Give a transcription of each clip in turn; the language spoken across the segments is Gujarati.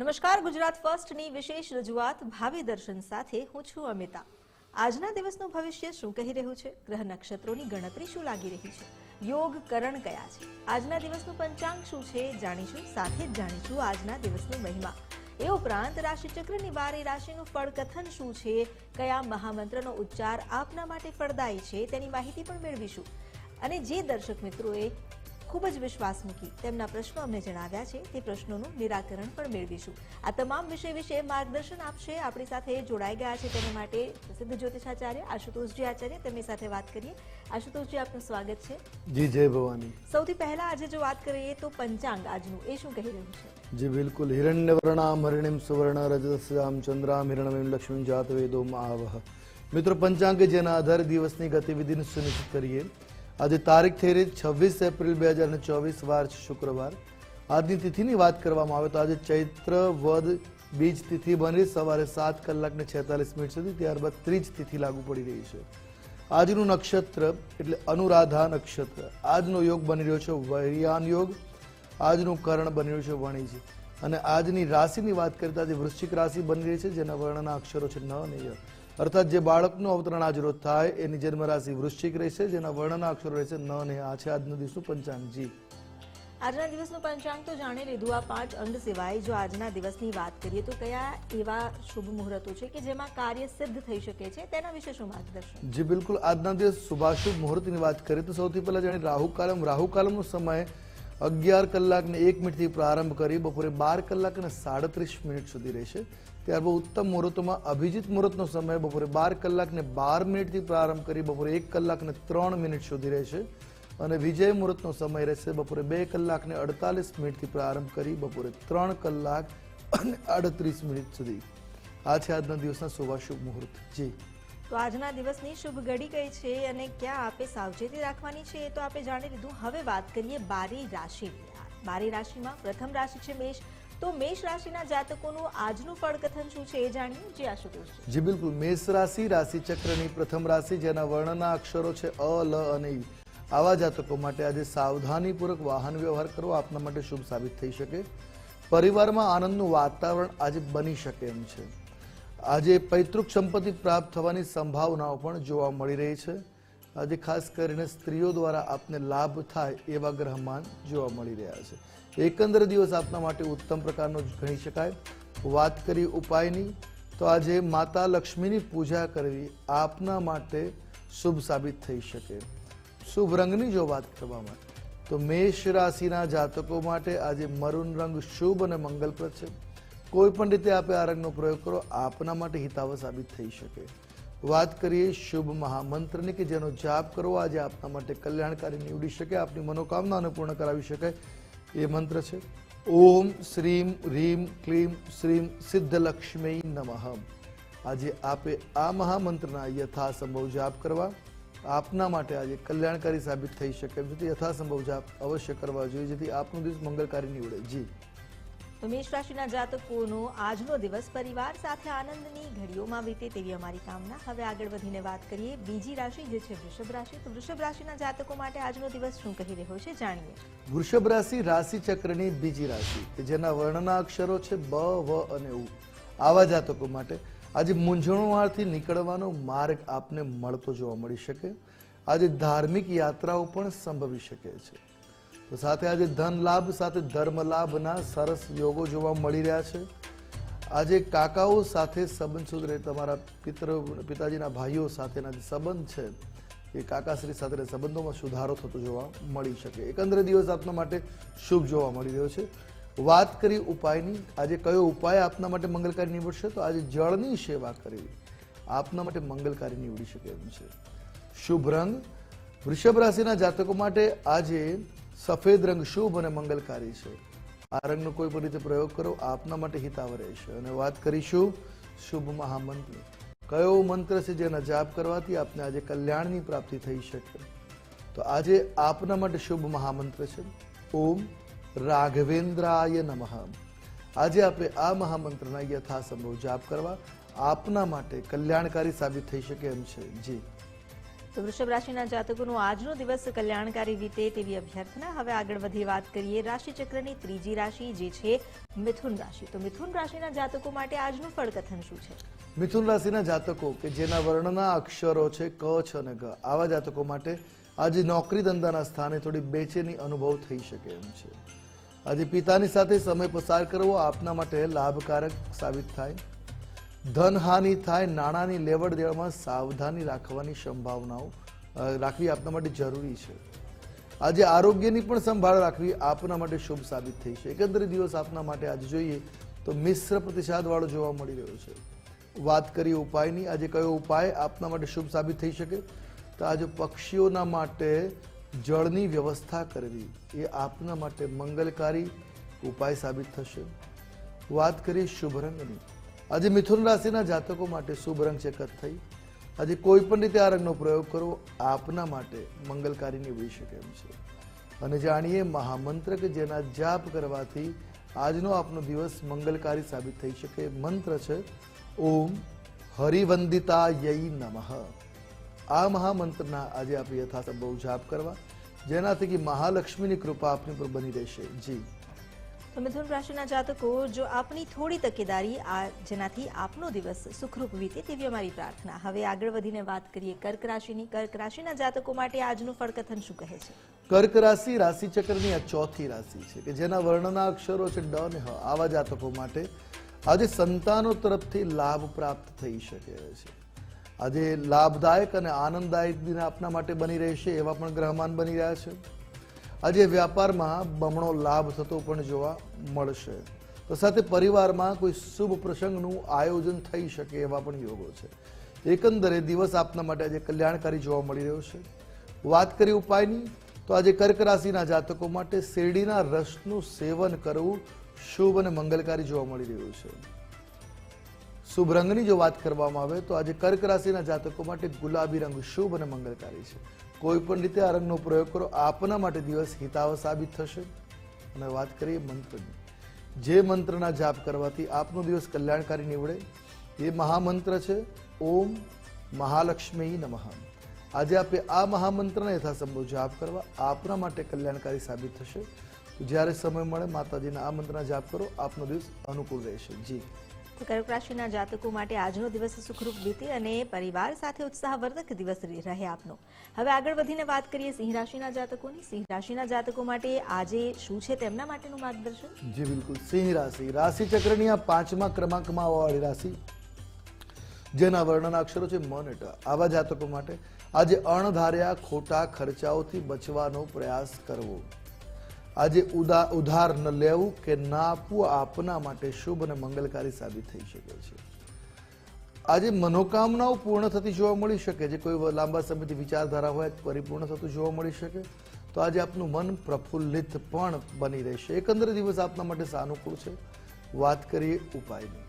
નમસ્કાર, ગુજરાત ફર્સ્ટની વિશેષ રજૂઆત ભાવિ દર્શન સાથે. હું છું અમિતા. આજના દિવસનું ભવિષ્ય શું કહી રહ્યું છે? ગ્રહ નક્ષત્રોની ગણતરી શું લાગી રહી છે? યોગ કરણ કયા છે? આજના દિવસનું પંચાંગ શું છે? જાણીશું, સાથે જ જાણીશું આજના દિવસનું મહિમા. એ ઉપરાંત રાશિચક્રની બારે રાશિનું ફળકથન શું છે? કયા મહામંત્રનો ઉચ્ચાર આપના માટે ફળદાયી છે? તેની માહિતી પણ મેળવીશું. અને જે દર્શક મિત્રોએ ખૂબ જ વિશ્વાસ મૂકી તેમના પ્રશ્નો અમને જણાવ્યા છે. તે પ્રશ્નોનું નિરાકરણ પણ મેળવીશું. આ તમામ વિષય વિશે માર્ગદર્શન આપશે. આપણી સાથે જોડાઈ ગયા છે તેના માટે પ્રસિદ્ધ જ્યોતિષાચાર્ય આશુતોષજી આચાર્ય. તેમની સાથે વાત કરીએ. આશુતોષજી આપનું સ્વાગત છે. જી જય ભવાની. સૌથી પહેલા આજે જો વાત કરીએ તો પંચાંગ આજનું. એ શું કહી રહ્યું છે? જી બિલકુલ. હિરણ્યવર્ણામ હરિણીમ સુવર્ણ રજસ્યામ ચંદ્રામ હિરણમીમ લક્ષ્મી જાત વેદો આવહ મિત્રો પંચાંગ જેના આધારે દિવસની ગતિવિધિને સુનિશ્ચિત કરીએ. આજે તારીખ થઈ રહી છવ્વીસ એપ્રિલ બે હજાર ચોવીસ, વાર શુક્રવાર. આજની તિથિની વાત કરવામાં આવે તો આજે ચૈત્ર, વદ, બીજ તિથિ બની સવારે સાત કલાક ને છેતાલીસ મિનિટ સુધી, ત્યારબાદ ત્રીજ તિથિ લાગુ પડી રહી છે. આજનું નક્ષત્ર એટલે અનુરાધા નક્ષત્ર. આજનો યોગ બની રહ્યો છે વૈયાન યોગ. આજનું કરણ બની રહ્યું છે વણિજ. અને આજની રાશિની વાત કરતા આજે વૃશ્ચિક રાશિ બની રહી છે, જેના વર્ણના અક્ષરો છે ન અને અર્થાત જે બાળકનું અવતરણ આજ રોજ થાય એની જન્મ રાશિ વૃશ્ચિક રહેશે જેના વર્ણના અક્ષરો રહેશે ન ને આ છે આજનો દિવસનું પંચાંગ જી આજના દિવસનું પંચાંગ તો જાણી લીધું આ પાંચ અંગ સિવાય. જો આજના દિવસની વાત કરીએ તો કયા એવા શુભ મુહૂર્તો છે કે જેમાં કાર્ય સિદ્ધ થઈ શકે છે? તેના વિશે શું માર્ગદર્શન? જી બિલકુલ. આજના દિવસ શુભાશુભ મુહૂર્તની વાત કરીએ તો સૌથી પહેલા જાણે રાહુકાલમ રાહુકાલમનો સમય અગિયાર કલાક ને એક મિનિટથી પ્રારંભ કરી બપોરે બાર કલાક અને સાડત્રીસ મિનિટ સુધી રહેશે. ત્યારબાદ ઉત્તમ મુહૂર્તોમાં અભિજીત મુહૂર્તનો સમય બપોરે બાર કલાકને બાર મિનિટથી પ્રારંભ કરી બપોરે એક કલાકને ત્રણ મિનિટ સુધી રહેશે. અને વિજય મુહૂર્તનો સમય રહેશે બપોરે બે કલાકને અડતાલીસ મિનિટથી પ્રારંભ કરી બપોરે ત્રણ કલાક અને આડત્રીસ મિનિટ સુધી. આ છે આજના દિવસના શુભાશુભ મુહૂર્ત. જી. તો આજના દિવસની શુભ ઘડી કઈ છે અને ક્યાં આપે સાવચેતી રાખવાની છે એ તો આપણે જાણી લીધું. હવે વાત કરીએ બારી રાશિ બારી રાશિમાં પ્રથમ રાશિ છે મેષ તો મેષ રાશિના જાતકોનું આજનું ફળકથન શું છે એ જાણીએ? જે આશુતોષ જી, બિલકુલ. મેષ રાશિ રાશિ ચક્રની પ્રથમ રાશિ, જેના વર્ણના અક્ષરો છે અ, લ અને ઈ. આવા જાતકો માટે આજે સાવધાનીપૂર્વક વાહન વ્યવહાર કરવો આપના માટે શુભ સાબિત થઈ શકે. પરિવારમાં આનંદનું વાતાવરણ આજે બની શકે એમ છે. આજે પૈતૃક સંપત્તિ પ્રાપ્ત થવાની સંભાવનાઓ પણ જોવા મળી રહી છે. આજે ખાસ કરીને સ્ત્રીઓ દ્વારા આપને લાભ થાય એવા ગ્રહમાન જોવા મળી રહ્યા છે. એકંદર દિવસ આપના માટે ઉત્તમ પ્રકારનો ગણી શકાય. વાત કરી ઉપાયની, તો આજે માતા લક્ષ્મીની પૂજા કરવી આપના માટે શુભ સાબિત થઈ શકે. શુભ રંગની જો વાત કરવામાં, તો મેષ રાશિના જાતકો માટે આજે મરૂન રંગ શુભ અને મંગલપ્રદ છે. કોઈ પણ રીતે આપે આ રંગનો પ્રયોગ કરો, આપના માટે હિતાવ સાબિત થઈ શકે. વાત કરીએ શુભ મહામંત્રની કે જેનો જાપ કરવો આજે આપના માટે કલ્યાણકારી નીવડી શકે, આપની મનોકામનાને પૂર્ણ કરાવી શકાય. એ મંત્ર છે. ઓમ શ્રીમ રીમ ક્લીમ શ્રીમ સિદ્ધલક્ષ્મી નમઃ. આજે આપે આ મહામંત્રના યથાસંભવ જાપ કરવા. આપના માટે આજે કલ્યાણકારી સાબિત થઈ શકે. એમ છતાં યથાસંભવ જાપ અવશ્ય કરવા જોઈએ. જેથી આપનો દિવસ મંગળકારી નીવડે. જી. તો મેષ રાશિના જાતકોનો આજનો દિવસ પરિવાર સાથે આનંદની ઘડીઓમાં વીતે તેવી અમારી કામના. હવે આગળ વધીને વાત કરીએ બીજી રાશિ જે છે વૃષભ રાશિ. તો વૃષભ રાશિના જાતકો માટે આજનો દિવસ શું કહી રહ્યો છે જાણીએ. વૃષભ રાશિ રાશિ ચક્રની બીજી રાશિ જેના વર્ણના અક્ષરો છે બ, વ અને ઉ. આવા જાતકો માટે આજે મૂંઝવણમાંથી નીકળવાનો માર્ગ આપને મળતો જોવા મળી શકે. આજે ધાર્મિક યાત્રાઓ પણ સંભવી શકે છે. તો સાથે આજે ધન લાભ, સાથે ધર્મ લાભના સરસ યોગો જોવા મળી રહ્યા છે. આજે કાકાઓ સાથે સંબંધ સુધરે તમારા પિતૃ, પિતાજીના ભાઈઓ સાથેના જે સંબંધ છે, એ કાકાશ્રી સાથે સંબંધોમાં સુધારો થતો જોવા મળી શકે. એકંદરે દિવસ આપના માટે શુભ જોવા મળી રહ્યો છે. વાત કરી ઉપાયની. આજે કયો ઉપાય આપના માટે મંગલકારી નીવડશે? તો આજે જળની સેવા કરવી. આપના માટે મંગલકારી નીવડી શકે એમ છે. શુભ રંગ. વૃષભ રાશિના જાતકો માટે આજે સફેદ રંગ શુભ અને મંગલકારી છે. આ રંગનો કોઈ પણ રીતે પ્રયોગ કરો, આપના માટે હિતાવ રહેશે. અને વાત કરીશું શુભ મહામંત્ર કયો મંત્ર છે જેના જાપ કરવાથી આપને આજે કલ્યાણની પ્રાપ્તિ થઈ શકે? તો આજે આપના માટે શુભ મહામંત્ર છે. ઓમ રાઘવેન્દ્રાય નમઃ. આજે આપણે આ મહામંત્રના યથાસંભવ જાપ કરવા આપના માટે કલ્યાણકારી સાબિત થઈ શકે એમ છે. જી. તો વૃષભ રાશિના જાતકોનો આજનો દિવસ કલ્યાણકારી વીતે તેવી અભ્યર્થના. હવે આગળ વધી વાત કરીએ રાશિચક્રની ત્રીજી રાશિ, જે છે મિથુન રાશિ. તો મિથુન રાશિના જાતકો માટે આજનું ફળકથન શું છે? મિથુન રાશિના જાતકો કે જેના વર્ણના અક્ષરો છે ક, છ અને ગ. આવા જાતકો માટે આજે નોકરી ધંધાના સ્થાને થોડી બેચેની અનુભવ થઈ શકે એમ છે. આજે પિતાની સાથે સમય પસાર કરવો આપના માટે લાભકારક સાબિત થાય. ધનહાનિ થાય, નાણાંની લેવડ દેવડમાં સાવધાની રાખવાની સંભાવનાઓ રાખવી આપના માટે જરૂરી છે. આજે આરોગ્યની પણ સંભાળ રાખવી આપના માટે શુભ સાબિત થઈ છે. એકંદરે દિવસ આપના માટે આજે જોઈએ તો મિશ્ર પ્રતિસાદવાળો જોવા મળી રહ્યો છે. વાત કરીએ ઉપાયની. આજે કયો ઉપાય આપના માટે શુભ સાબિત થઈ શકે? તો આજે પક્ષીઓના માટે જળની વ્યવસ્થા કરવી એ આપના માટે મંગલકારી ઉપાય સાબિત થશે. વાત કરીએ શુભ રંગની. આજે મિથુન રાશિના જાતકો માટે શુભ રંગ છે કથ્થઈ આજે કોઈ પણ રીતે આ રંગનો પ્રયોગ કરવો આપના માટે મંગલકારી નીવડી શકે એમ છે. અને જાણીએ મહામંત્ર કે જેના જાપ કરવાથી આજનો આપનો દિવસ મંગલકારી સાબિત થઈ શકે. મંત્ર છે, ઓમ હરિવંદિતાય નમઃ. આ મહામંત્રના આજે આપણે યથાસંભવ જાપ કરવા, જેનાથી કે મહાલક્ષ્મીની કૃપા આપની પર બની રહેશે. જી. તો મિથુન રાશિના જાતકો, જો આપની થોડી તકેદારી આ જેનાથી આપનો દિવસ સુખરૂપ વીતે તેવી અમારી પ્રાર્થના. હવે આગળ વધીને વાત કરીએ કર્ક રાશિની. કર્ક રાશિના જાતકો માટે આજનું ફળકથન શું કહે છે? કર્ક રાશિ રાશિ ચક્રની આ ચોથી રાશિ છે કે જેના વર્ણના અક્ષરો છે ડ ને હ. આવા જાતકો માટે આજે સંતાનો તરફથી લાભ પ્રાપ્ત થઈ શકે છે. આજે લાભદાયક અને આનંદદાયક દિન આપના માટે બની રહેશે એવા પણ ગ્રહમાન બની રહ્યા છે. આજે વ્યાપારમાં બમણો લાભ થતો પણ જોવા મળશે. તો સાથે પરિવારમાં કોઈ શુભ પ્રસંગનું આયોજન થઈ શકે એવા પણ યોગો છે. એકંદરે દિવસ આપના માટે આજે કલ્યાણકારી જોવા મળી રહ્યો છે. વાત કરી ઉપાયની, તો આજે કર્ક રાશિના જાતકો માટે શેરડીના રસનું સેવન કરવું શુભ અને મંગલકારી જોવા મળી રહ્યું છે. શુભ રંગની જો વાત કરવામાં આવે, તો આજે કર્ક રાશિના જાતકો માટે ગુલાબી રંગ શુભ અને મંગલકારી છે. કોઈ પણ રીતે આ રંગનો પ્રયોગ કરો, આપના માટે દિવસ હિતાવ સાબિત થશે. અને વાત કરીએ મંત્રની જે મંત્રના જાપ કરવાથી આપનો દિવસ કલ્યાણકારી નીવડે. એ મહામંત્ર છે, ઓમ મહાલક્ષ્મી નમઃ. આજે આપે આ મહામંત્રને યથાસંભવ જાપ કરવા આપના માટે કલ્યાણકારી સાબિત થશે. જ્યારે સમય મળે, માતાજીના આ મંત્રના જાપ કરો, આપનો દિવસ અનુકૂળ રહેશે. જી. કર્ક રાશિના જાતકો માટે આજનો દિવસ સુખરૂપ વીતે અને પરિવાર સાથે ઉત્સાહવર્ધક દિવસ રહે આપનો. હવે આગળ વધીને વાત કરીએ સિંહ રાશિના જાતકોની. સિંહ રાશિના જાતકો માટે આજે શું છે તેમના માટેનું માર્ગદર્શન? જી, બિલકુલ. સિંહ રાશિ. રાશિ ચક્રની આ પાંચમા ક્રમાંકમાં આવવાવાળી રાશિ, જેના વર્ણના અક્ષરો છે મન અને આવા જાતકો માટે આજે અણધાર્યા ખોટા ખર્ચાઓથી બચવાનો પ્રયાસ કરવો. આજે ઉદા, ઉધાર ન લેવું કે ના આપવું આપના માટે શુભ અને મંગલકારી સાબિત થઈ શકે છે. આજે મનોકામનાઓ પૂર્ણ થતી જોવા મળી શકે. જે કોઈ લાંબા સમયથી વિચારધારા હોય, પરિપૂર્ણ થતું જોવા મળી શકે. તો આજે આપનું મન પ્રફુલ્લિત પણ બની રહેશે. એકંદરે દિવસ આપના માટે સાનુકૂળ છે. વાત કરીએ ઉપાયની.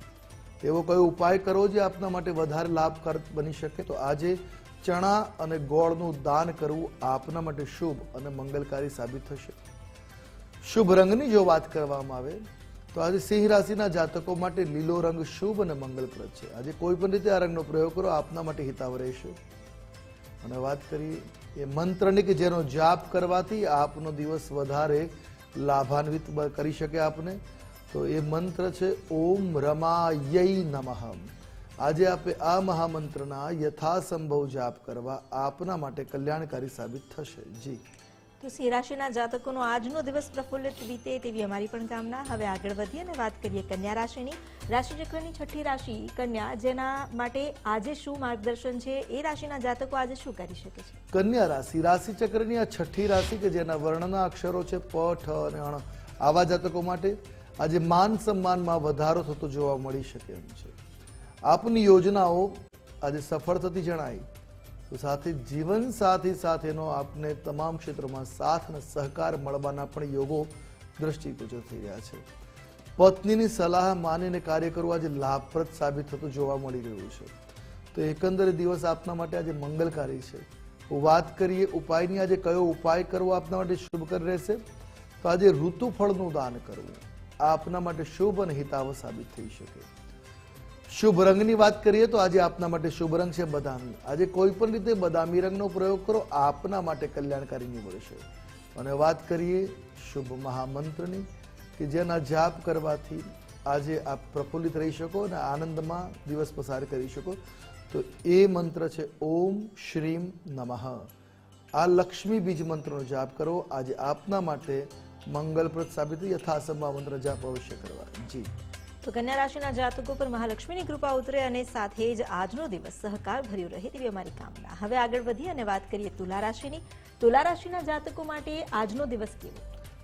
એવો કયો ઉપાય કરો જે આપના માટે વધારે લાભકારક બની શકે? તો આજે ચણા અને ગોળનું દાન કરવું આપના માટે શુભ અને મંગલકારી સાબિત થશે. શુભ રંગની જો વાત કરવામાં આવે, તો આજે સિંહ રાશિના જાતકો માટે લીલો રંગ શુભ અને મંગલપ્રદ છે. આજે કોઈ પણ રીતે આ રંગનો પ્રયોગ કરો, આપના માટે હિતાવ રહેશે. અને વાત કરીએ, એ મંત્રની કે જેનો જાપ કરવાથી આપનો દિવસ વધારે લાભાન્વિત કરી શકે આપને, તો એ મંત્ર છે, ઓમ રમાય નમઃ. આજે આપે આ મહામંત્રના યથાસંભવ જાપ કરવા આપના માટે કલ્યાણકારી સાબિત થશે. જી. તો સિંહ રાશિના જાતકોનો આજનો દિવસ પ્રફુલ્લિત વીતે તેવી અમારી પણ કામના. હવે આગળ વધીએ અને વાત કરીએ કન્યા રાશિની. રાશિચક્રની છઠ્ઠી રાશિ કન્યા, જેના માટે આજે શું માર્ગદર્શન છે? એ રાશિના જાતકો આજે શું કરી શકે છે? કન્યા રાશિ, રાશિચક્રની આ છઠ્ઠી રાશિ કે જેના વર્ણના અક્ષરો છે પ ઠ અને અણ. આવા જાતકો માટે આજે માન સન્માનમાં વધારો થતો જોવા મળી શકે એમ છે. આપની યોજનાઓ આજે સફળ થતી જણાય. તો સાથે જીવન સાથી સાથેનો આપને તમામ ક્ષેત્રોમાં સાથ અને સહકાર મળવાના પણ યોગો દ્રષ્ટિગોચર થઈ રહ્યા છે. પત્નીની સલાહ માનીને કાર્ય કરવું આજે લાભપ્રદ સાબિત થતું જોવા મળી રહ્યું છે. તો એકંદરે દિવસ આપના માટે આજે મંગલકારી છે. વાત કરીએ ઉપાયની, આજે કયો ઉપાય કરવો આપના માટે શુભકર રહેશે? તો આજે ઋતુફળનું દાન કરવું. આપના માટે શુભ અને હિતાવ સાબિત થઈ શકે. શુભ રંગની વાત કરીએ તો આજે આપના માટે શુભ રંગ છે બદામી. આજે કોઈ પણ રીતે બદામી રંગનો પ્રયોગ કરો, આપના માટે કલ્યાણકારી નીવડશે. અને વાત કરીએ શુભ મહામંત્રની, કે જેના જાપ કરવાથી આજે આપ પ્રફુલ્લિત રહી શકો અને આનંદમાં દિવસ પસાર કરી શકો. તો એ મંત્ર છે, ઓમ શ્રીમ નમઃ. આ લક્ષ્મી બીજ મંત્રનો જાપ કરો. આજે આપના માટે મંગલપ્રદ સાબિત યથાસંભા મંત્ર જાપ અવશ્ય કરવા. જી. તો કન્યા રાશિના જાતકો પર મહાલક્ષ્મીની કૃપા ઉતરે અને સાથે જ આજનો દિવસ સહકાર ભર્યો રહે તેવી અમારી કામના. હવે આગળ વધી અને વાત કરીએ તુલા રાશિની. તુલા રાશિના જાતકો માટે આજનો દિવસ કેવો?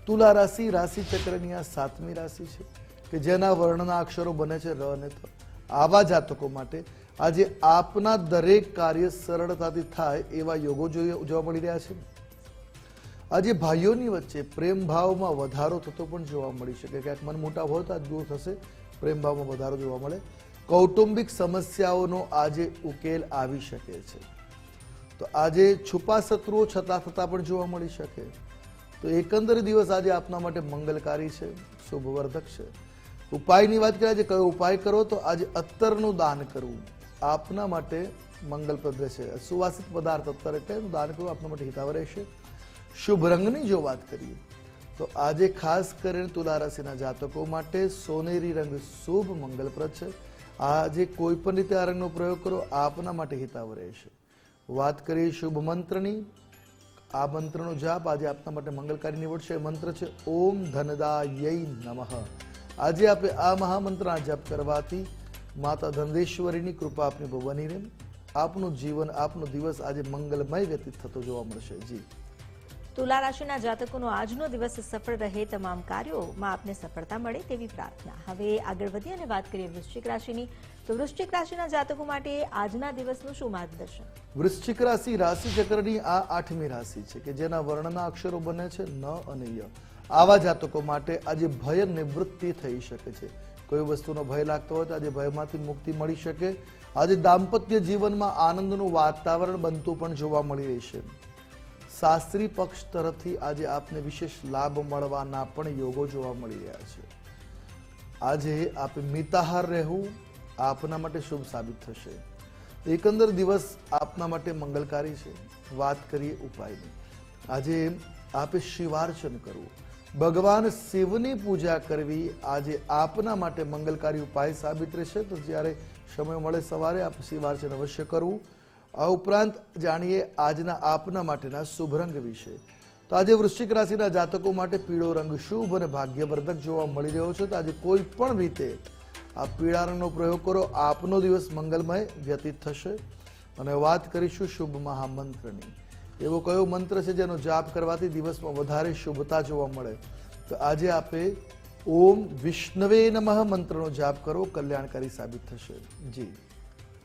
તુલા રાશિ રાશિ ચક્રની આ સાતમી રાશિ છે, કે જેના વર્ણના અક્ષરો બને છે ર અને ત. આવા જાતકો માટે આજે આપના દરેક કાર્ય સરળતાથી થાય એવા યોગો જોવા મળી રહ્યા છે. આજે ભાઈઓની વચ્ચે પ્રેમ ભાવમાં વધારો થતો પણ જોવા મળી શકે. ક્યાંક મન મોટા હોય તો આ દૂર થશે. પ્રેમ ભાવમાં વધારો જોવા મળે. કૌટુંબિક સમસ્યાઓનો આજે ઉકેલ આવી શકે છે. તો આજે છુપા શત્રુઓ છતાં થતાં પણ જોવા મળી શકે. તો એકંદર દિવસ આજે આપના માટે મંગલકારી છે, શુભવર્ધક છે. ઉપાયની વાત કરીએ, આજે કયો ઉપાય કરો? તો આજે અત્તરનું દાન કરવું. આપના માટે મંગલપ્રદ છે સુવાસિત પદાર્થ અત્તર એટલે દાન કરવું આપના માટે હિતાવ રહેશે. શુભ રંગની જો વાત કરીએ તો આજે ખાસ કરીને તુલા રાશિના જાતકો માટે સોનેરી રંગ શુભ, મંગલપ્રદ છે. આજે કોઈ પણ રીતે આ રંગનો પ્રયોગ કરો, આપના માટે હિતાવ રહેશે. વાત કરીએ શુભ મંત્રની. આ મંત્રનો જાપ આજે આપના માટે મંગલકારી નીવડશે. એ મંત્ર છે, ઓમ ધનદાય નમઃ. આજે આપે આ મહામંત્રના જાપ કરવાથી માતા ધનદેશ્વરીની કૃપા આપની બની રહે. આપનું જીવન, આપનો દિવસ આજે મંગલમય વ્યતીત થતો જોવા મળશે. જી. તુલા રાશિના જાતકોનો આજનો દિવસ સફળ રહે તમામ કાર્યોમાં આપને સફળતા મળે તેવી પ્રાર્થના. હવે આગળ વધી અને વાત કરીએ વૃશ્ચિક રાશિની. તો વૃશ્ચિક રાશિના જાતકો માટે આજના દિવસનું શું માર્ગદર્શન? વૃશ્ચિક રાશિ રાશિ ચક્રની આ આઠમી રાશિ છે કે જેના વર્ણના અક્ષરો બને છે ન અને ય. આવા જાતકો માટે આજે ભય નિવૃત્તિ થઈ શકે છે. કોઈ વસ્તુનો ભય લાગતો હોય તો આજે ભયમાંથી મુક્તિ મળી શકે. આજે દાંપત્ય જીવનમાં આનંદનું વાતાવરણ બનતું પણ જોવા મળી રહેશે. શાસ્ત્રી પક્ષ તરફથી આજે આપને વિશેષ લાભ મળવાના પણ યોગો જોવા મળી રહ્યા છે. આજે આપ મિતાહાર રહેવું આપના માટે શુભ સાબિત થશે. એકંદર દિવસ આપના માટે મંગલકારી છે. વાત કરીએ ઉપાયની. આજે આપે શિવાર્ચન કરવું. ભગવાન શિવની પૂજા કરવી આજે આપના માટે મંગલકારી ઉપાય સાબિત રહેશે. તો જ્યારે સમય મળે સવારે આપ શિવાર્ચન અવશ્ય કરવું. આ ઉપરાંત જાણીએ આજના આપના માટેના શુભ રંગ વિશે. તો આજે વૃશ્ચિક રાશિના જાતકો માટે પીળો રંગ શુભ અને ભાગ્યવર્ધક જોવા મળી રહ્યો છે. તો આજે કોઈ પણ રીતે આ પીળા રંગનો પ્રયોગ કરો, આપનો દિવસ મંગલમય વ્યતીત થશે. અને વાત કરીશું શુભ મહામંત્રની. એવો કયો મંત્ર છે જેનો જાપ કરવાથી દિવસમાં વધારે શુભતા જોવા મળે? તો આજે આપે ઓમ વિષ્ણવે નમઃ મંત્રનો જાપ કરો, કલ્યાણકારી સાબિત થશે. જી.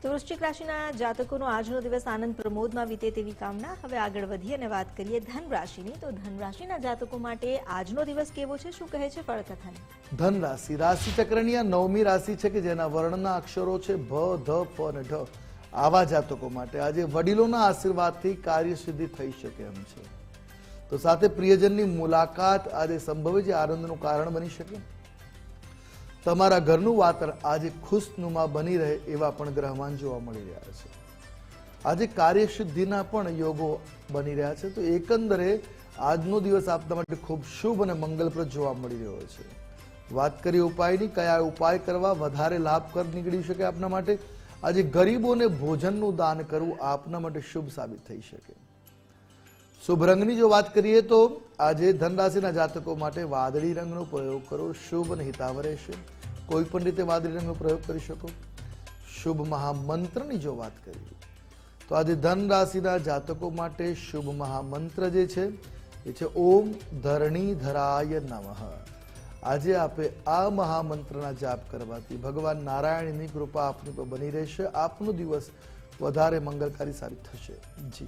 તો વૃશ્ચિક રાશિના જાતકોનો આજનો દિવસ આનંદ પ્રમોદમાં વીતે તેવી કામના હવે આગળ વધીએ અને વાત કરીએ ધન તો ધન જાતકો માટે આજનો દિવસ કેવો છે? શું કહે છે ફળકથન? ધન રાશિ ચક્રની આ નવમી રાશિ છે કે જેના વર્ણના અક્ષરો છે ભ, ધ, ફ અને ઢ. આવા જાતકો માટે આજે વડીલોના આશીર્વાદથી કાર્યસિદ્ધિ થઈ શકે એમ છે. તો સાથે પ્રિયજનની મુલાકાત આજે સંભવે છે? આનંદનું કારણ બની શકે? તમારા ઘરનું વાતર આજે ખુશનુમા બની રહે એવા પણ ગ્રહમાન જોવા મળી રહ્યા છે. આજે કાર્યસિદ્ધિના પણ યોગો બની રહ્યા છે. તો એકંદરે આજનો દિવસ આપના માટે ખૂબ શુભ અને મંગલપ્રદ જોવા મળી રહ્યો છે. વાત કરીએ ઉપાયની, કયા ઉપાય કરવા, વધારે લાભકર નીકળી શકે આપના માટે? આજે ગરીબોને ભોજનનું દાન કરવું આપના માટે શુભ સાબિત થઈ શકે. શુભ રંગની જો વાત કરીએ તો આજે ધનરાશિના જાતકો માટે વાદળી રંગનો પ્રયોગ કરો, શુભ અને હિતાવ રહેશે. કોઈ પણ રીતે વાદળી રંગનો પ્રયોગ કરી શકો. શુભ મહામંત્રની જો વાત કરીએ, તો આજે ધન રાશિના જાતકો માટે શુભ મહામંત્ર જે છે, એ છે ઓમ ધરણી ધરાય નમઃ. આજે આપે આ મહામંત્રના જાપ કરવાથી ભગવાન નારાયણની કૃપા આપની પર બની રહેશે. આપનો દિવસ વધારે મંગલકારી સાબિત થશે. જી.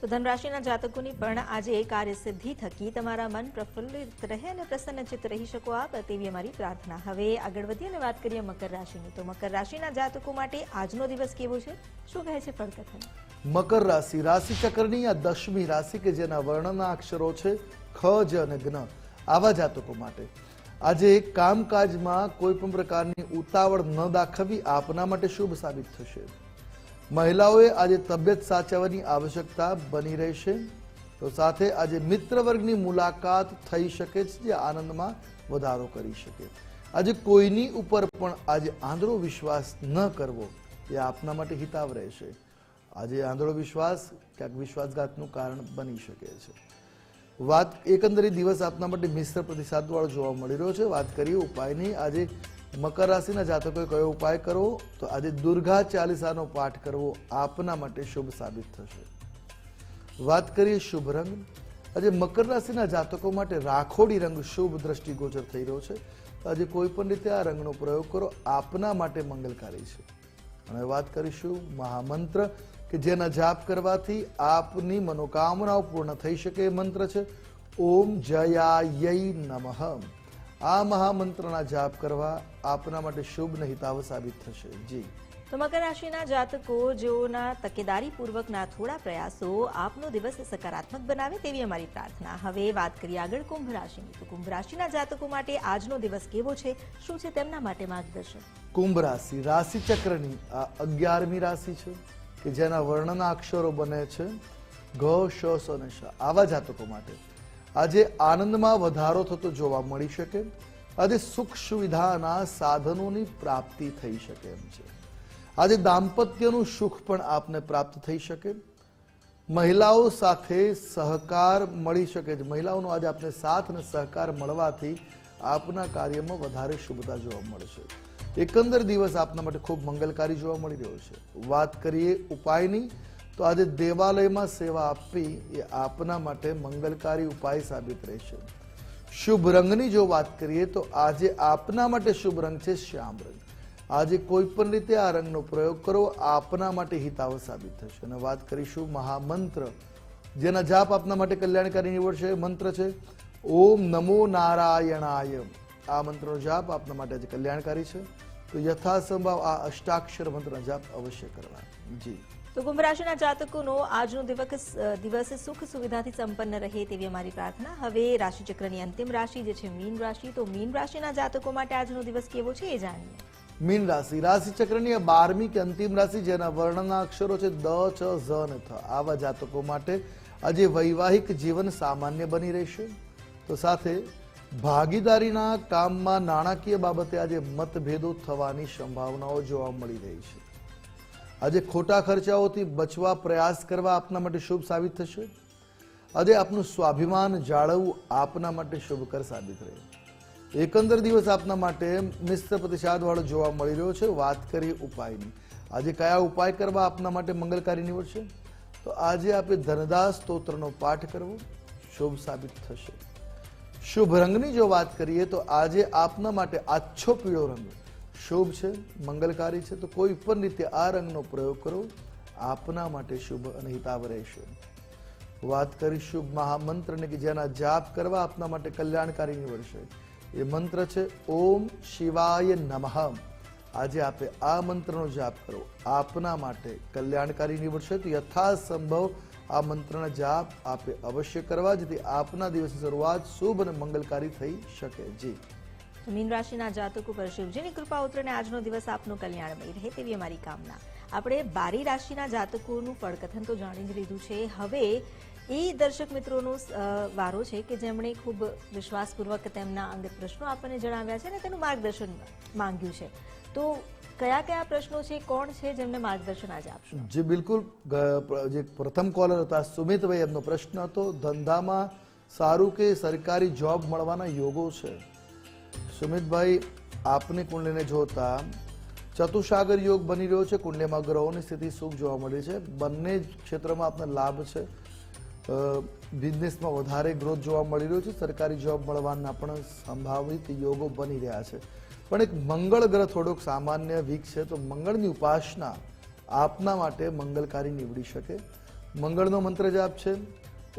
તો ધનરાશિના જાતકોની પણ આજે કાર્યસિદ્ધિ થકી તમારા મન પ્રફુલ્લિત રહે અને પ્રસન્નચિત રહી શકો આપ, તેવી અમારી પ્રાર્થના. હવે આગળ વધીએ અને વાત કરીએ મકર રાશિની. તો મકર રાશિના જાતકો માટે આજનો દિવસ કેવો છે? શું કહે છે ફળકથાની મકર રાશિ રાશિ ચક્રની આ દશમી રાશિ કે જેના વર્ણના અક્ષરો છે, ખ, જ અને જ્ઞ આવા જાતકો માટે. આજે કામકાજમાં કોઈ પણ પ્રકારની ઉતાવળ ન દાખવવી આપના માટે શુભ સાબિત થશે. મહિલાઓએ આજે તબિયત સાચવવાની આવશ્યકતા બની રહેશે તો સાથે આજે મિત્ર વર્ગની મુલાકાત થઈ શકે છે જે આનંદમાં વધારો કરી શકે. આજે કોઈની ઉપર પણ આજે આંધળો વિશ્વાસ ન કરવો એ આપના માટે હિતાવ રહેશે આજે આંધળો વિશ્વાસ ક્યાંક વિશ્વાસઘાતનું કારણ બની શકે છે. વાત એકંદરે દિવસ આપના માટે મિશ્ર પ્રતિસાદ વાળો જોવા મળી રહ્યો છે. વાત કરીએ ઉપાયની. આજે મકર રાશિના જાતકોએ કયો ઉપાય કરવો? તો આજે દુર્ગા ચાલીસાનો પાઠ કરવો આપના માટે શુભ સાબિત થશે. વાત કરીએ શુભ રંગ આજે મકર રાશિના જાતકો માટે રાખોડી રંગ શુભ દ્રષ્ટિગોચર થઈ રહ્યો છે. આજે કોઈ પણ રીતે આ રંગનો પ્રયોગ કરો, આપના માટે મંગલકારી છે. અને વાત કરીશું મહામંત્ર, કે જેના જાપ કરવાથી આપની મનોકામનાઓ પૂર્ણ થઈ શકે એ મંત્ર છે. ઓમ જયાય નમઃ. આ મહામંત્રના જાપ કરવા આપના માટે શુભ ને હિતાવ સાબિત થશે. જી. તો મકર રાશિના જાતકો જેઓના તકેદારી પૂર્વકના થોડા પ્રયાસો આપનો દિવસ સકારાત્મક બનાવે તેવી અમારી પ્રાર્થના. હવે વાત કરીએ આગળ કુંભ રાશિની. તો કુંભ રાશિના જાતકો માટે આજનો દિવસ કેવો છે? શું છે તેમના માટે માર્ગદર્શન? કુંભ રાશિ રાશિ ચક્રની આ અગિયારમી રાશિ છે કે જેના વર્ણના અક્ષરો બને છે ઘ શ સ અને શ. આવા જાતકો માટે. આજે આનંદમાં વધારો થતો જોવા મળી શકે. આજે સુખ સુવિધાના સાધનોની પ્રાપ્તિ થઈ શકે એમ છે. આજે દાંપત્યનું સુખ પણ આપને પ્રાપ્ત થઈ શકે. મહિલાઓ સાથે સહકાર મળી શકે છે મહિલાઓનો આજે આપને સાથ અને સહકાર મળવાથી આપના કાર્યમાં વધારે શુભતા જોવા મળશે. એકંદર દિવસ આપના માટે ખૂબ મંગલકારી જોવા મળી રહ્યો છે. વાત કરીએ ઉપાયની. તો આજે દેવાલયમાં સેવા આપવી એ આપના માટે મંગલકારી ઉપાય સાબિત રહેશે. શુભ રંગની જો વાત કરીએ તો આજે આપના માટે શુભ રંગ છે શ્યામ રંગ. આજે કોઈ પણ રીતે આ રંગનો પ્રયોગ કરો, આપના માટે હિતાવ સાબિત થશે. અને વાત કરીશું મહામંત્ર, જેના જાપ આપના માટે કલ્યાણકારી નીવડશે. મંત્ર છે, ઓમ નમો નારાયણાય આ મંત્રનો જાપ આપના માટે આજે કલ્યાણકારી છે. તો યથાસંભવ આ અષ્ટાક્ષર મંત્રનો જાપ અવશ્ય કરવા જી. તો કુંભ રાશિના જાતકોનો આજનો દિવસ દિવસ સુખ સુવિધાથી સંપન્ન રહે તેવી અમારી પ્રાર્થના. હવે રાશિચક્રની અંતિમ રાશિ જે છે મીન રાશિ, તો મીન રાશિના જાતકો માટે આજનો દિવસ કેવો છે એ જાણીએ. મીન રાશિ, રાશિચક્રની બારમી કે અંતિમ રાશિ જેના વર્ણના અક્ષરો છે દ, છ, ઝ અને થ. આવા જાતકો માટે આજે વૈવાહિક જીવન સામાન્ય બની રહેશે. તો સાથે ભાગીદારીના કામમાં નાણાકીય બાબતે આજે મતભેદો થવાની સંભાવનાઓ જોવા મળી રહી છે. આજે ખોટા ખર્ચાઓથી બચવા પ્રયાસ કરવા આપના માટે શુભ સાબિત થશે? આજે આપનું સ્વાભિમાન જાળવવું આપના માટે શુભકર સાબિત રહે. એકંદર દિવસ આપના માટે મિશ્ર પ્રતિસાદવાળો જોવા મળી રહ્યો છે. વાત કરીએ ઉપાયની. આજે કયા ઉપાય કરવા આપના માટે મંગલકારી નીવડશે? તો આજે આપણે ધનદાસ સ્તોત્રનો પાઠ કરવો. શુભ સાબિત થશે. શુભ રંગની જો વાત કરીએ તો આજે આપના માટે આછો પીળો રંગ શુભ છે, મંગલકારી છે, તો કોઈ પણ રીતે આ રંગનો પ્રયોગ કરો. આપના માટે શુભ અને હિતાવ રહેશે. વાત કરી શુભ મહામંત્રને કે જેના જાપ કરવા આપના માટે કલ્યાણકારી નીવડશે. એ મંત્ર છે, ઓમ શિવાય નમઃ આજે આપે આ મંત્રનો જાપ કરો. આપના માટે કલ્યાણકારી નીવડશે. તો યથાસંભવ આ મંત્રના જાપ આપે અવશ્ય કરવા જેથી આપના દિવસની શરૂઆત શુભ અને મંગલકારી થઈ શકે. જી. મીન રાશિના જાતકો પર શિવજીની કૃપા ઉતરને આજનો દિવસ આપનું કલ્યાણમય રહે તેવી અમારી કામના. આપણે બારી રાશિના જાતકોનું ફળકથન તો જાણી જ લીધું છે. હવે એ દર્શક મિત્રોનો વારો છે કે જેમણે ખૂબ વિશ્વાસપૂર્વક તેમના અંગત પ્રશ્નો આપણને જણાવ્યા છે અને તેનું માર્ગદર્શન માંગ્યું છે. તો કયા કયા પ્રશ્નો છે, કોણ છે, જેમને માર્ગદર્શન આજે આપશો? જે બિલકુલ જે પ્રથમ કોલર હતા, સુમિતભાઈ, એમનો પ્રશ્ન હતો, ધંધામાં સારું કે સરકારી જોબ મળવાના યોગો છે? સુમિતભાઈ, આપની કુંડલીને જોતા ચતુસાગર યોગ બની રહ્યો છે. કુંડલીમાં ગ્રહોની સ્થિતિ સુખ જોવા મળી છે. બંને ક્ષેત્રમાં આપને લાભ છે. બિઝનેસમાં વધારે ગ્રોથ જોવા મળી રહ્યો છે. સરકારી જોબ મળવાના પણ સંભાવિત યોગો બની રહ્યા છે. પણ એક મંગળ ગ્રહ થોડોક સામાન્ય વીક છે. તો મંગળની ઉપાસના આપના માટે મંગલકારી નીવડી શકે. મંગળનો મંત્ર જાપ છે.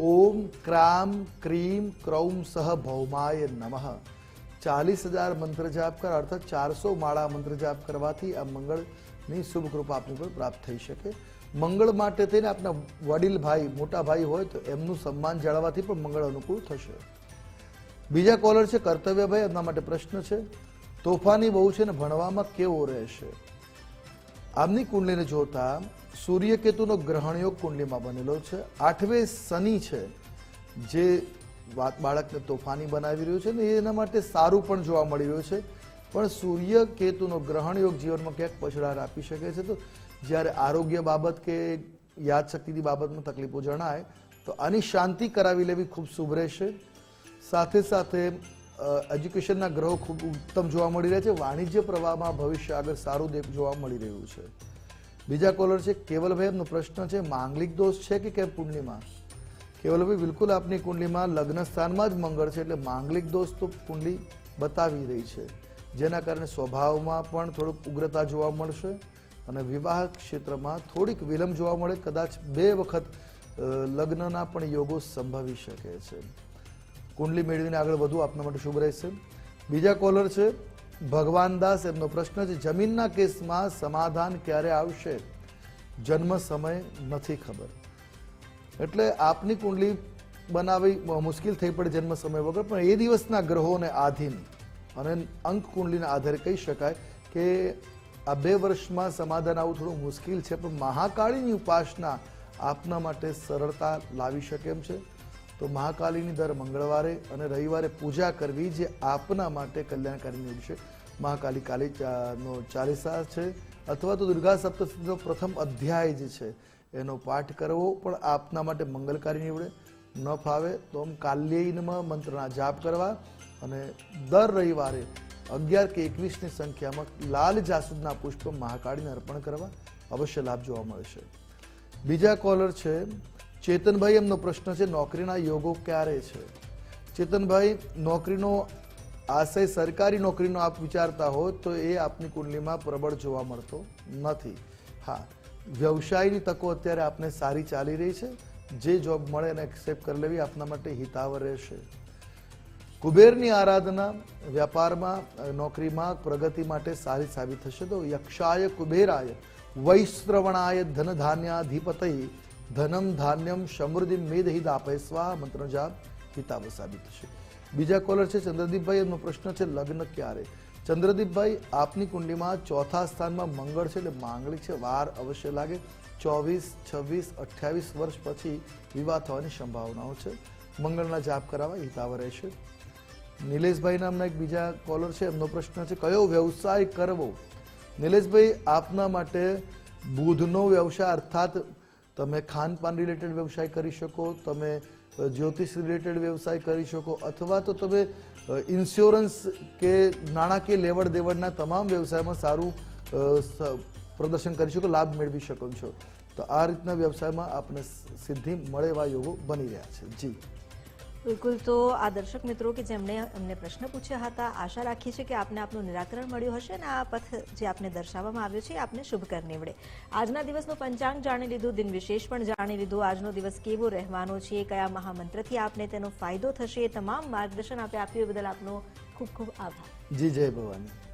ઓમ ક્રામ ક્રીમ ક્રૌમ સહ ભૌમાય નમઃ. ચાલીસ હજાર મંત્ર જાપ કર, અર્થાત ચારસો માળા મંત્ર જાપ કરવાથી આ મંગળની શુભ કૃપા આપની પર પ્રાપ્ત થઈ શકે. મંગળ માટે થઈને આપના વડીલ ભાઈ, મોટા ભાઈ હોય તો એમનું સન્માન જાળવવાથી પણ મંગળ અનુકૂળ થશે. બીજા કોલર છે કર્તવ્યભાઈ એમના માટે પ્રશ્ન છે, તોફાની બહુ છે ને ભણવામાં કેવો રહેશે? આમની કુંડલીને જોતા સૂર્યકેતુનો ગ્રહણયોગ કુંડલીમાં બનેલો છે. આઠવે શનિ છે, જે બાળકને તોફાની બનાવી રહ્યું છે ને એના માટે સારું પણ જોવા મળી રહ્યું છે. પણ સૂર્ય કેતુનો ગ્રહણ યોગ જીવનમાં ક્યાંક પછડાર આપી શકે છે. તો જ્યારે આરોગ્ય બાબત કે યાદશક્તિની બાબતમાં તકલીફો જણાય, તો આની શાંતિ કરાવી લેવી ખૂબ શુભ રહેશે. સાથે સાથે એજ્યુકેશનના ગ્રહો ખૂબ ઉત્તમ જોવા મળી રહ્યા છે. વાણિજ્ય પ્રવાહમાં ભવિષ્ય આગળ સારું દેખ જોવા મળી રહ્યું છે. બીજા કોલર છે કેવલભાઈ એમનો પ્રશ્ન છે, માંગલિક દોષ છે કે કેમ કુંડલીમાં કેવલભાઈ બિલકુલ આપની કુંડલીમાં લગ્ન સ્થાનમાં જ મંગળ છે એટલે માંગલિક દોષ તો કુંડલી બતાવી રહી છે. જેના કારણે સ્વભાવમાં પણ થોડુંક ઉગ્રતા જોવા મળશે અને વિવાહ ક્ષેત્રમાં થોડીક વિલંબ જોવા મળે. કદાચ બે વખત લગ્નના પણ યોગો સંભવી શકે છે. કુંડલી મેળવીને આગળ વધુ આપના માટે શુભ રહેશે. બીજા કોલર છે, ભગવાન દાસ. એમનો પ્રશ્ન છે, જમીનના કેસમાં સમાધાન ક્યારે આવશે? જન્મ સમય નથી ખબર. એટલે આપની કુંડલી બનાવી મુશ્કેલ થઈ પડે જન્મ સમય વગર, પણ એ દિવસના ગ્રહોને આધીન અને અંક કુંડલીના આધારે કહી શકાય કે આ બે વર્ષમાં સમાધાન આવવું થોડું મુશ્કેલ છે, પણ મહાકાળીની ઉપાસના આપના માટે સરળતા લાવી શકે એમ છે. તો મહાકાલીની દર મંગળવારે અને રવિવારે પૂજા કરવી જે આપના માટે કલ્યાણકારી નીવડશે મહાકાલી કાલી નો ચાલીસા છે, અથવા તો દુર્ગા સપ્તશતીનો પ્રથમ અધ્યાય જે છે એનો પાઠ કરવો, પણ આપના માટે મંગલકારી નીવડે. ન ફાવે તો આમ કાલ્યયનમાં મંત્રના જાપ કરવા. અને દર રવિવારે અગિયાર કે એકવીસની સંખ્યામાં લાલ જાસૂદના પુષ્પ મહાકાળીને અર્પણ કરવા અવશ્ય લાભ જોવા મળશે બીજા કોલર છે, ચેતનભાઈ, એમનો પ્રશ્ન છે, નોકરીના યોગો ક્યારે છે? ચેતનભાઈ, નોકરીનો આશય સરકારી નોકરીનો આપ વિચારતા હો, તો એ આપની કુંડલીમાં પ્રબળ જોવા મળતો નથી. હા વ્યવસાયની તકો અત્યારે આપને સારી ચાલી રહી છે. જે જોબ મળે એને એક્સેપ્ટ કરી લેવી આપના માટે હિતાવહ રહેશે. કુબેરની આરાધના વ્યાપારમાં નોકરીમાં પ્રગતિ માટે સારી સાબિત થશે તો યક્ષાય કુબેરાય, વૈશ્રવણાય ધન ધાન્યાધિપતય ધનમ ધાન્યમ સમૃદ્ધિ મેદહિત આપે સ્વા મંત્ર જાપ હિતાવ સાબિત થશે. બીજા કોલર છે ચંદ્રદીપભાઈ, એમનો પ્રશ્ન છે લગ્ન ક્યારે? ચંદ્રદીપભાઈ, આપની કુંડલીમાં ચોથા સ્થાનમાં મંગળ છે એટલે માંગણી છે. વાર અવશ્ય લાગે. ચોવીસ, છવ્વીસ, અઠ્યાવીસ વર્ષ પછી વિવાહ થવાની સંભાવનાઓ છે. મંગળના જાપ કરાવવા હિતાવ રહેશે. નિલેશભાઈ નામના એક બીજા કોલર છે. એમનો પ્રશ્ન છે, કયો વ્યવસાય કરવો? નિલેશભાઈ, આપના માટે બુધનો વ્યવસાય અર્થાત તમે ખાનપાન રિલેટેડ વ્યવસાય કરી શકો, તમે જ્યોતિષ રિલેટેડ વ્યવસાય કરી શકો, અથવા તો તમે ઇન્સ્યોરન્સ કે નાણાકીય લેવડ દેવડના તમામ વ્યવસાયમાં સારું પ્રદર્શન કરી શકો, લાભ મેળવી શકો છો. તો આ રીતના વ્યવસાયમાં આપને સિદ્ધિ મળે એવા યોગો બની રહ્યા છે. જી. બિલકુલ. તો આ દર્શક મિત્રો કે જેમણે અમને પ્રશ્ન પૂછ્યા હતા, આશા રાખીએ છીએ કે આપને આપનું નિરાકરણ મળ્યું હશે અને આ પથ જે આપને દર્શાવવામાં આવ્યો છે આપને શુભકર નીવડે આજના દિવસનું પંચાંગ જાણી લીધું, દિન વિશેષ પણ જાણી લીધું. આજનો દિવસ કેવો રહેવાનો છે, કયા મહામંત્રથી આપને તેનો ફાયદો થશે એ તમામ માર્ગદર્શન આપે આપ્યું એ બદલ આપનો ખૂબ ખૂબ આભાર. જી, જય ભવાની.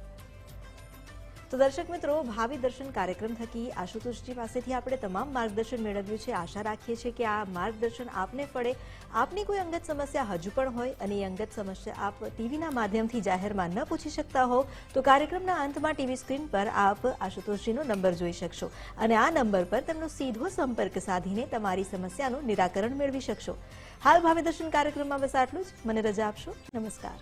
તો દર્શક મિત્રો, ભાવિ દર્શન કાર્યક્રમ થકી આશુતોષજી પાસેથી આપણે તમામ માર્ગદર્શન મેળવ્યું છે. આશા રાખીએ છીએ કે આ માર્ગદર્શન આપને પડે આપની કોઈ અંગત સમસ્યા હજુ પણ હોય અને એ અંગત સમસ્યા આપ ટીવીના માધ્યમથી જાહેરમાં ન પૂછી શકતા હો, તો કાર્યક્રમના અંતમાં ટીવી સ્ક્રીન પર આપ આશુતોષજીનો નંબર જોઈ શકશો અને આ નંબર પર તેમનો સીધો સંપર્ક સાધીને તમારી સમસ્યાનું નિરાકરણ મેળવી શકશો. હાલ ભાવિ દર્શન કાર્યક્રમમાં બસ આટલું જ. મને રજા આપશો. નમસ્કાર.